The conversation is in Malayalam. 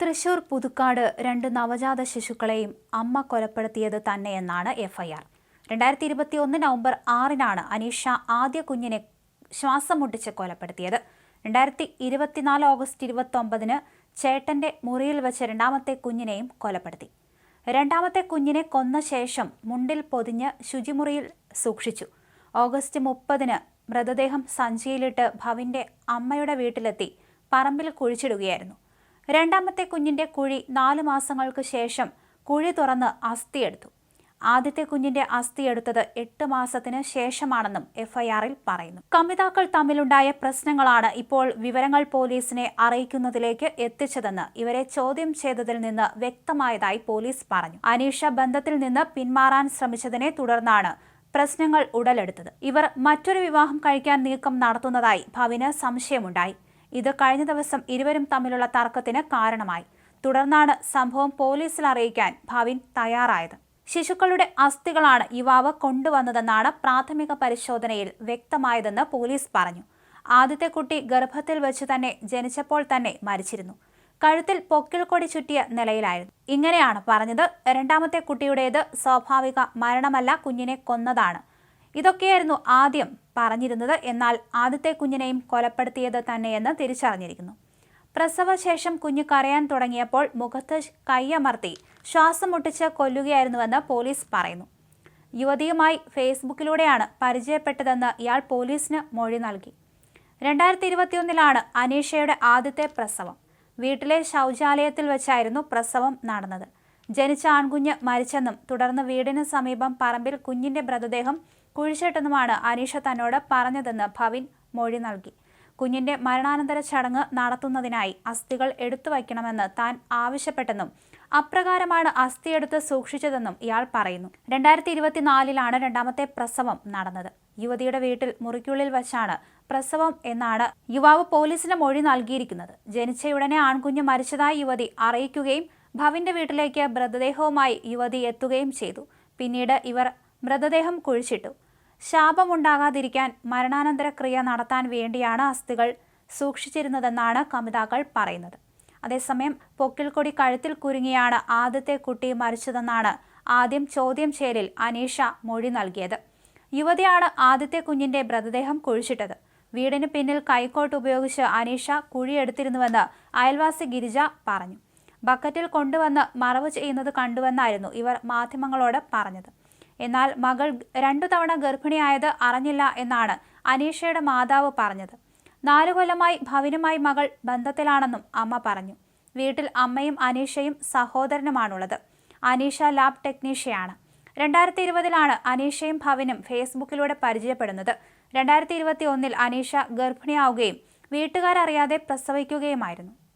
തൃശൂർ പുതുക്കാട് രണ്ട് നവജാത ശിശുക്കളെയും അമ്മ കൊലപ്പെടുത്തിയത് തന്നെയെന്നാണ് എഫ്ഐആർ. രണ്ടായിരത്തി ഇരുപത്തി ഒന്ന് നവംബർ ആറിനാണ് അനീഷ ആദ്യ കുഞ്ഞിനെ ശ്വാസം മുട്ടിച്ച് കൊലപ്പെടുത്തിയത്. രണ്ടായിരത്തി ഇരുപത്തിനാല് ഓഗസ്റ്റ് ഇരുപത്തൊമ്പതിന് ചേട്ടന്റെ മുറിയിൽ വെച്ച് രണ്ടാമത്തെ കുഞ്ഞിനെയും കൊലപ്പെടുത്തി. രണ്ടാമത്തെ കുഞ്ഞിനെ കൊന്ന ശേഷം മുണ്ടിൽ പൊതിഞ്ഞ് ശുചിമുറിയിൽ സൂക്ഷിച്ചു. ഓഗസ്റ്റ് മുപ്പതിന് മൃതദേഹം സഞ്ചിയിലിട്ട് ഭവിന്റെ അമ്മയുടെ വീട്ടിലെത്തി പറമ്പിൽ കുഴിച്ചിടുകയായിരുന്നു. രണ്ടാമത്തെ കുഞ്ഞിന്റെ കുഴി നാലു മാസങ്ങൾക്ക് ശേഷം കുഴി തുറന്ന് അസ്ഥിയെടുത്തു ആദ്യത്തെ കുഞ്ഞിന്റെ അസ്ഥി എടുത്തത് എട്ട് മാസത്തിന് ശേഷമാണെന്നും എഫ്ഐആറിൽ പറയുന്നു. കമിതാക്കൾ തമ്മിലുണ്ടായ പ്രശ്നങ്ങളാണ് ഇപ്പോൾ വിവരങ്ങൾ പോലീസിനെ അറിയിക്കുന്നതിലേക്ക് എത്തിച്ചതെന്ന് ഇവരെ ചോദ്യം ചെയ്തതിൽ നിന്ന് വ്യക്തമായതായി പോലീസ് പറഞ്ഞു. അനീഷ ബന്ധത്തിൽ നിന്ന് പിന്മാറാൻ ശ്രമിച്ചതിനെ തുടർന്നാണ് പ്രശ്നങ്ങൾ ഉടലെടുത്തത്. ഇവർ മറ്റൊരു വിവാഹം കഴിക്കാൻ നീക്കം നടത്തുന്നതായി ഭവിന് സംശയമുണ്ടായി. ഇത് കഴിഞ്ഞ ദിവസം ഇരുവരും തമ്മിലുള്ള തർക്കത്തിന് കാരണമായി. തുടർന്നാണ് സംഭവം പോലീസിൽ അറിയിക്കാൻ ഭവിൻ തയ്യാറായത്. ശിശുക്കളുടെ അസ്ഥികളാണ് യുവാവ് കൊണ്ടുവന്നതെന്നാണ് പ്രാഥമിക പരിശോധനയിൽ വ്യക്തമായതെന്ന് പോലീസ് പറഞ്ഞു. ആദ്യത്തെ കുട്ടി ഗർഭത്തിൽ വെച്ച് തന്നെ ജനിച്ചപ്പോൾ തന്നെ മരിച്ചിരുന്നു. കഴുത്തിൽ പൊക്കിൾ കൊടി ചുറ്റിയ നിലയിലായിരുന്നു. ഇങ്ങനെയാണ് പറഞ്ഞത്. രണ്ടാമത്തെ കുട്ടിയുടേത് സ്വാഭാവിക മരണമല്ല കുഞ്ഞിനെ കൊന്നതാണ്. ഇതൊക്കെയായിരുന്നു ആദ്യം പറഞ്ഞിരുന്നത്. എന്നാൽ ആദ്യത്തെ കുഞ്ഞിനെയും കൊലപ്പെടുത്തിയത് തന്നെയെന്ന് തിരിച്ചറിഞ്ഞിരിക്കുന്നു. പ്രസവശേഷം കുഞ്ഞ് കരയാൻ തുടങ്ങിയപ്പോൾ മുഖത്ത് കൈയമർത്തി ശ്വാസം മുട്ടിച്ച് കൊല്ലുകയായിരുന്നുവെന്ന് പോലീസ് പറയുന്നു. യുവതിയുമായി ഫേസ്ബുക്കിലൂടെയാണ് പരിചയപ്പെട്ടതെന്ന് ഇയാൾ പോലീസിന് മൊഴി നൽകി. രണ്ടായിരത്തി ഇരുപത്തിയൊന്നിലാണ് അനീഷയുടെ ആദ്യത്തെ പ്രസവം. വീട്ടിലെ ശൗചാലയത്തിൽ വെച്ചായിരുന്നു പ്രസവം നടന്നത്. ജനിച്ച ആൺകുഞ്ഞ് മരിച്ചെന്നും തുടർന്ന് വീടിന് സമീപം പറമ്പിൽ കുഞ്ഞിന്റെ മൃതദേഹം കുഴിച്ചിട്ടെന്നുമാണ് അനീഷ തന്നോട് പറഞ്ഞതെന്ന് ഭവിൻ മൊഴി നൽകി. കുഞ്ഞിന്റെ മരണാനന്തര ചടങ്ങ് നടത്തുന്നതിനായി അസ്ഥികൾ എടുത്തു വയ്ക്കണമെന്ന് താൻ ആവശ്യപ്പെട്ടെന്നും അപ്രകാരമാണ് അസ്ഥി എടുത്ത് സൂക്ഷിച്ചതെന്നും ഇയാൾ പറയുന്നു. രണ്ടായിരത്തി ഇരുപത്തിനാലിലാണ് രണ്ടാമത്തെ പ്രസവം നടന്നത്. യുവതിയുടെ വീട്ടിൽ മുറിക്കുള്ളിൽ വച്ചാണ് പ്രസവം എന്നാണ് യുവാവ് പോലീസിന് മൊഴി നൽകിയിരിക്കുന്നത്. ജനിച്ചയുടനെ ആൺകുഞ്ഞ് മരിച്ചതായി യുവതി അറിയിക്കുകയും ഭവിന്റെ വീട്ടിലേക്ക് മൃതദേഹവുമായി യുവതി എത്തുകയും ചെയ്തു. പിന്നീട് ഇവർ മൃതദേഹം കുഴിച്ചിട്ടു. ശാപമുണ്ടാകാതിരിക്കാൻ മരണാനന്തര ക്രിയ നടത്താൻ വേണ്ടിയാണ് അസ്ഥികൾ സൂക്ഷിച്ചിരുന്നതെന്നാണ് കമിതാക്കൾ പറയുന്നത്. അതേസമയം പൊക്കിൽക്കൊടി കഴുത്തിൽ കുരുങ്ങിയാണ് ആദ്യത്തെ കുട്ടി മരിച്ചതെന്നാണ് ആദ്യം ചോദ്യം ചെയ്യലിൽ അനീഷ മൊഴി നൽകിയത്. യുവതിയാണ് ആദ്യത്തെ കുഞ്ഞിന്റെ മൃതദേഹം കുഴിച്ചിട്ടത്. വീടിന് പിന്നിൽ കൈക്കോട്ട് ഉപയോഗിച്ച് അനീഷ കുഴിയെടുത്തിരുന്നുവെന്ന് അയൽവാസി ഗിരിജ പറഞ്ഞു. ബക്കറ്റിൽ കൊണ്ടുവന്ന് മറവ് ചെയ്യുന്നത് കണ്ടുവെന്നായിരുന്നു ഇവർ മാധ്യമങ്ങളോട് പറഞ്ഞത്. എന്നാൽ മകൾ രണ്ടു തവണ ഗർഭിണിയായത് അറിഞ്ഞില്ല എന്നാണ് അനീഷയുടെ മാതാവ് പറഞ്ഞത്. നാലു കൊല്ലമായി ഭവനുമായി മകൾ ബന്ധത്തിലാണെന്നും അമ്മ പറഞ്ഞു. വീട്ടിൽ അമ്മയും അനീഷയും സഹോദരനുമാണുള്ളത്. അനീഷ ലാബ് ടെക്നീഷ്യയാണ്. രണ്ടായിരത്തി ഇരുപതിലാണ് അനീഷയും ഭവനും ഫേസ്ബുക്കിലൂടെ പരിചയപ്പെടുന്നത്. രണ്ടായിരത്തി ഇരുപത്തി ഒന്നിൽ അനീഷ ഗർഭിണിയാവുകയും വീട്ടുകാരറിയാതെ പ്രസവിക്കുകയുമായിരുന്നു.